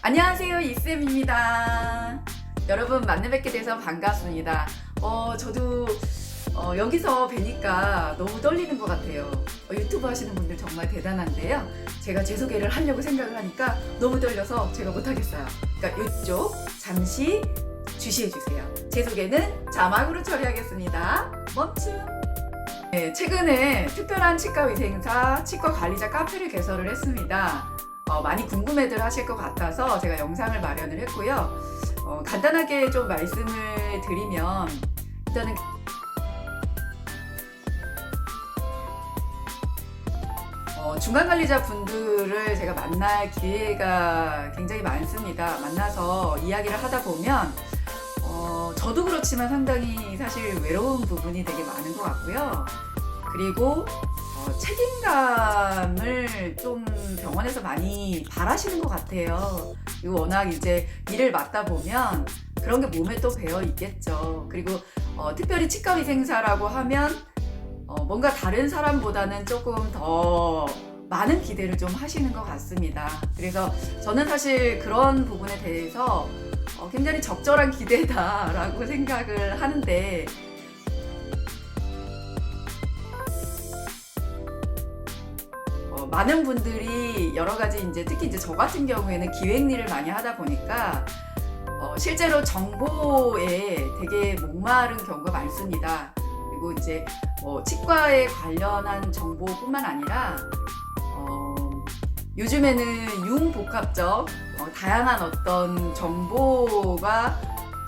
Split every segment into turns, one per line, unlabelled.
안녕하세요 이쌤입니다. 여러분 만나 뵙게 돼서 반갑습니다. 어 저도 어, 여기서 뵈니까 너무 떨리는 것 같아요. 어, 유튜브 하시는 분들 정말 대단한데요. 제가 제 소개를 하려고 생각을 하니까 너무 떨려서 제가 못하겠어요. 그러니까 이쪽 잠시 주시해 주세요. 제 소개는 자막으로 처리하겠습니다. 멈춤. 네, 최근에 특별한 치과 위생사, 치과 관리자 카페를 개설을 했습니다. 어, 많이 궁금해들 하실 것 같아서 제가 영상을 마련을 했고요. 어, 간단하게 좀 말씀을 드리면 일단은 어, 중간 관리자 분들을 제가 만날 기회가 굉장히 많습니다. 만나서 이야기를 하다 보면 어, 저도 그렇지만 상당히 사실 외로운 부분이 되게 많은 것 같고요. 그리고 어, 책임감을 좀 병원에서 많이 바라시는 것 같아요. 그리고 워낙 이제 일을 맡다 보면 그런 게 몸에 또 배어 있겠죠. 그리고 어, 특별히 치과 위생사라고 하면 어, 뭔가 다른 사람보다는 조금 더 많은 기대를 좀 하시는 것 같습니다. 그래서 저는 사실 그런 부분에 대해서 어, 굉장히 적절한 기대다라고 생각을 하는데 많은 분들이 여러 가지 이제 특히 이제 저 같은 경우에는 기획 일을 많이 하다 보니까 어, 실제로 정보에 되게 목마른 경우가 많습니다. 그리고 이제 뭐 치과에 관련한 정보뿐만 아니라 어, 요즘에는 융복합적 어, 다양한 어떤 정보가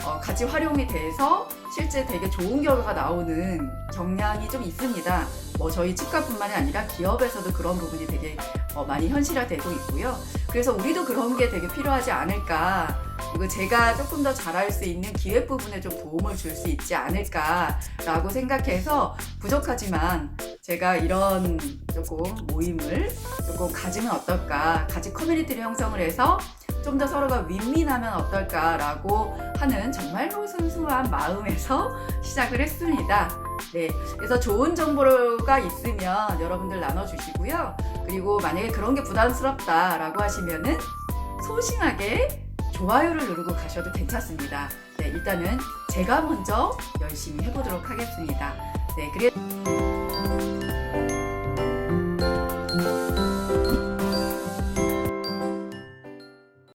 어, 같이 활용이 돼서 실제 되게 좋은 결과가 나오는 경향이 좀 있습니다. 뭐 저희 치과뿐만이 아니라 기업에서도 그런 부분이 되게 어, 많이 현실화되고 있고요. 그래서 우리도 그런 게 되게 필요하지 않을까. 그리고 제가 조금 더 잘할 수 있는 기획 부분에 좀 도움을 줄 수 있지 않을까라고 생각해서 부족하지만 제가 이런 조금 모임을 조금 가지면 어떨까, 같이 커뮤니티를 형성을 해서 좀 더 서로가 윈윈하면 어떨까라고 하는 정말로 순수한 마음에서 시작을 했습니다. 네, 그래서 좋은 정보가 있으면 여러분들 나눠주시고요. 그리고 만약에 그런 게 부담스럽다라고 하시면은 소심하게 좋아요를 누르고 가셔도 괜찮습니다. 네, 일단은 제가 먼저 열심히 해보도록 하겠습니다. 네, 그래.